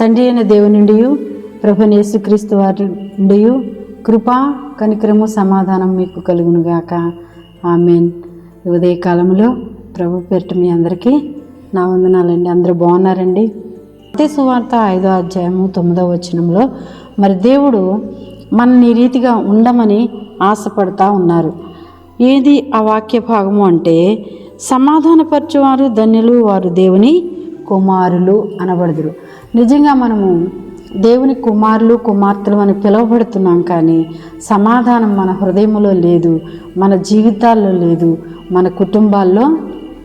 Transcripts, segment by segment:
తండ్రి అయిన దేవునిండి నుండి ప్రభు వారి నుండి కృపా కనికరము సమాధానం మీకు కలుగునుగాక ఆమెన్. ఈ ఉదయ కాలంలో ప్రభు పేరిట మీ అందరికీ నా వందనాలండి. అందరూ బాగున్నారండి? అదే సువార్త ఐదో అధ్యాయము తొమ్మిదో వచనంలో మరి దేవుడు మనని ఈ రీతిగా ఉండమని ఆశపడతా ఉన్నారు. ఏది ఆ వాక్య భాగము అంటే సమాధానపరచువారు ధన్యులు వారు దేవుని కుమారులు అనబడదురు. నిజంగా మనము దేవుని కుమారులు కుమార్తెలు అని పిలువబడుతున్నాం కానీ సమాధానం మన హృదయంలో లేదు మన జీవితాల్లో లేదు మన కుటుంబాల్లో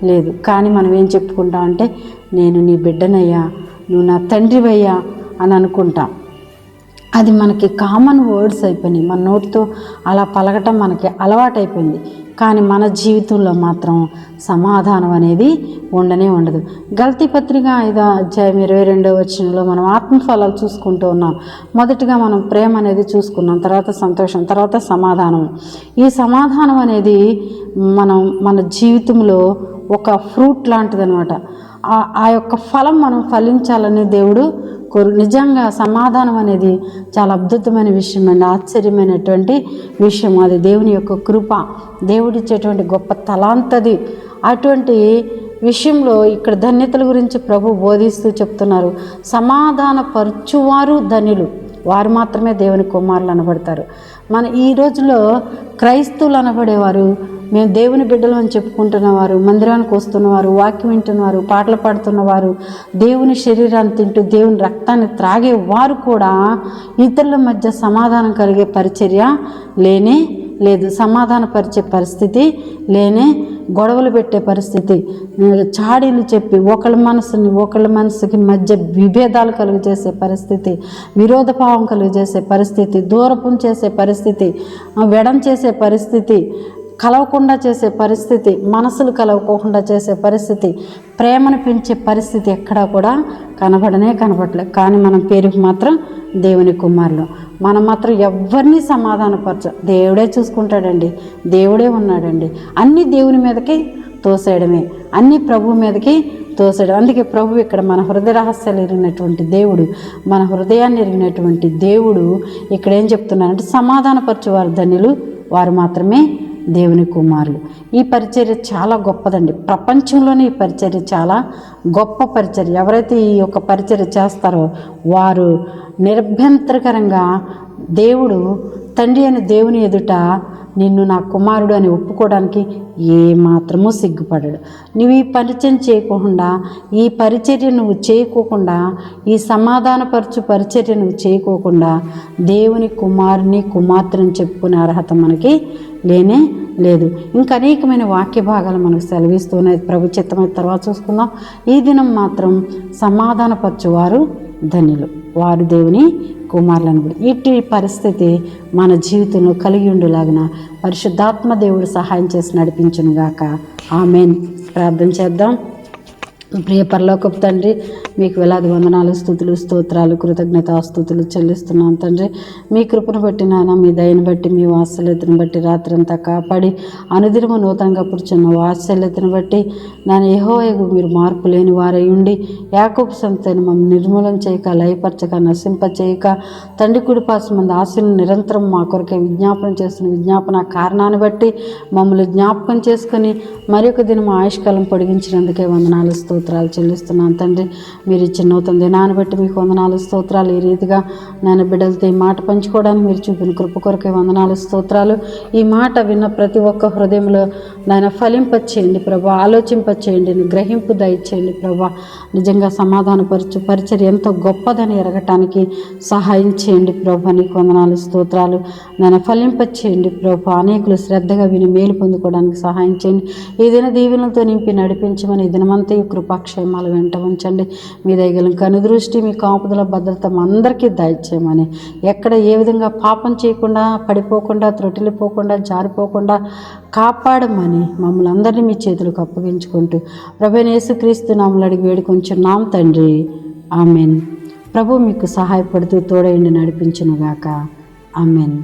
లేదు. కానీ మనం ఏం చెప్పుకుంటాం అంటే నేను నీ బిడ్డనయ్యా నువ్వు నా తండ్రివయ్యా అని అనుకుంటాం. అది మనకి కామన్ వర్డ్స్ అయిపోయినాయి. మన నోటితో అలా పలకటం మనకి అలవాటైపోయింది. కానీ మన జీవితంలో మాత్రం సమాధానం అనేది ఉండనే ఉండదు. గల్తీ పత్రిక ఐదో అధ్యాయం ఇరవై రెండో వచ్చినలో మనం ఆత్మఫలాలు చూసుకుంటూ ఉన్నాం. మొదటిగా మనం ప్రేమ అనేది చూసుకున్నాం. తర్వాత సంతోషం తర్వాత సమాధానం. ఈ సమాధానం అనేది మనం మన జీవితంలో ఒక ఫ్రూట్ లాంటిదనమాట. ఆ యొక్క ఫలం మనం ఫలించాలని దేవుడు కోరు నిజంగా సమాధానం అనేది చాలా అద్భుతమైన విషయం అండి. ఆశ్చర్యమైనటువంటి విషయం అది. దేవుని యొక్క కృప దేవుడిచ్చేటువంటి గొప్ప తలాంతది. అటువంటి విషయంలో ఇక్కడ ధన్యతల గురించి ప్రభు బోధిస్తూ చెప్తున్నారు. సమాధాన పరచువారు ధనులు. వారు మాత్రమే దేవుని కుమారులు అనబడతారు. మన ఈ రోజులో క్రైస్తవులు అనబడేవారు మేము దేవుని బిడ్డలు అని చెప్పుకుంటున్నవారు మందిరానికి వస్తున్నవారు వాక్యం వింటున్నవారు పాటలు పాడుతున్నవారు దేవుని శరీరాన్ని తింటూ దేవుని రక్తాన్ని త్రాగే వారు కూడా ఇతరుల మధ్య సమాధానం కలిగే పరిచర్య లేనే లేదు. సమాధానపరిచే పరిస్థితి లేనే గొడవలు పెట్టే పరిస్థితి చాడీలు చెప్పి ఒకళ్ళ మనసుని ఒకళ్ళ మనసుకి మధ్య విభేదాలు కలుగజేసే పరిస్థితి విరోధభావం కలుగజేసే పరిస్థితి దూరపం చేసే పరిస్థితి వెడం చేసే పరిస్థితి కలవకుండా చేసే పరిస్థితి మనసులు కలవకోకుండా చేసే పరిస్థితి ప్రేమను పెంచే పరిస్థితి ఎక్కడా కూడా కనబడనే కనబడలేదు కానీ మనం పేరుకు మాత్రం దేవుని కుమారులు. మనం మాత్రం ఎవరిని సమాధానపరచ దేవుడే చూసుకుంటాడండి. దేవుడే ఉన్నాడండి. అన్ని దేవుని మీదకి తోసేయడమే. అన్ని ప్రభు మీదకి తోసేయడం. అందుకే ప్రభు ఇక్కడ మన హృదయ రహస్యాలు ఎరిగినటువంటి దేవుడు మన హృదయాన్ని ఎరిగినటువంటి దేవుడు ఇక్కడ ఏం చెప్తున్నారంటే సమాధానపరచువారు ధన్యులు. వారు మాత్రమే దేవుని కుమారులు. ఈ పరిచర్య చాలా గొప్పదండి. ప్రపంచంలోనే ఈ పరిచర్య చాలా గొప్ప పరిచర్య. ఎవరైతే ఈ యొక్క పరిచర్య చేస్తారో వారు నిరభ్యంతరకరంగా దేవుడు తండ్రి అని దేవుని ఎదుట నిన్ను నా కుమారుడు అని ఒప్పుకోవడానికి ఏమాత్రమూ సిగ్గుపడడు. నువ్వు ఈ పరిచయం చేయకుండా ఈ పరిచర్య నువ్వు చేయకోకుండా ఈ సమాధానపరచు పరిచర్య నువ్వు చేయకోకుండా దేవుని కుమారుని కుమార్తెని చెప్పుకునే అర్హత మనకి లేనే లేదు. ఇంకా అనేకమైన వాక్య భాగాలు మనకు సెలవిస్తున్నాయి ప్రభు చిత్తమైన తర్వాత చూసుకుందాం. ఈ దినం మాత్రం సమాధానపరచువారు ధన్యులు. వారు దేవుని కుమారులను కూడా. ఇట్టి పరిస్థితి మన జీవితంలో కలిగి ఉండేలాగిన పరిశుద్ధాత్మ దేవుడు సహాయం చేసి నడిపించునుగాక. ఆమెన్. ప్రార్థన చేద్దాం. ప్రియ పరలోకపు తండ్రి మీకు వేలాది వందనాలు స్థుతులు స్తోత్రాలు కృతజ్ఞత స్థుతులు చెల్లిస్తున్నాం తండ్రి. మీ కృపను బట్టి నాన్న మీ దయను బట్టి మీ వాత్సల్యతను బట్టి రాత్రంతా కాపాడి అనుదినము నూతనంగా పుడుచున్న వాత్సల్యతను బట్టి నాన్న ఎహోయగు మీరు మార్పు లేని వారై ఉండి యాకోపు సంస్థను మమ్మల్ని నిర్మూలన చేయక లయపరచక నశింప చేయక తండ్రి కుడి మంది నిరంతరం మా కొరకే విజ్ఞాపనం చేస్తున్న విజ్ఞాపన కారణాన్ని బట్టి మమ్మల్ని జ్ఞాపకం చేసుకొని మరి ఒక దినం ఆయుష్కాలం పొడిగించినందుకే వందనాలు స్తోత్రాలు చెల్లిస్తున్నాను తండ్రి. మీరు ఇచ్చిన నూతన దినాన్ని బట్టి మీకు వందనాలు స్తోత్రాలు. ఈ రీతిగా నేను బిడ్డలతో ఈ మాట పంచుకోవడానికి మీరు చూపిన కృప కొరకే వందనాలు స్తోత్రాలు. ఈ మాట విన్న ప్రతి ఒక్క హృదయంలో నాయన ఫలింపచేయండి ప్రభా ఆలోచింపచేయండి గ్రహింపు దయచేయండి ప్రభా. నిజంగా సమాధానపరచు పరిచర్ ఎంతో గొప్పదని ఎరగటానికి సహాయం చేయండి ప్రభా నీకు వందనాలు స్తోత్రాలు. నేను ఫలింపచేయండి ప్రభా అనేకులు శ్రద్ధగా విని మేలు పొందుకోవడానికి సహాయం చేయండి. ఈ దిన దీవెనలతో నింపి నడిపించమని ఈ దినమంతా ఈ కృపాక్షేమాలు వెంట ఉంచండి. మీ దగ్గర కనుదృష్టి మీ కాపుదల భద్రత అందరికీ దయచేయమని. ఎక్కడ ఏ విధంగా పాపం చేయకుండా పడిపోకుండా త్రొటిల్లిపోకుండా జారిపోకుండా కాపాడమని మమ్మల్ని అందరినీ మీ చేతులకు అప్పగించుకుంటూ ప్రభనేసుక్రీస్తు నామలు అడిగి వేడుకొంచున్నాం తండ్రి. ఆమెన్. ప్రభు మీకు సహాయపడుతూ తోడయండి నడిపించునుగాక. ఆమెన్.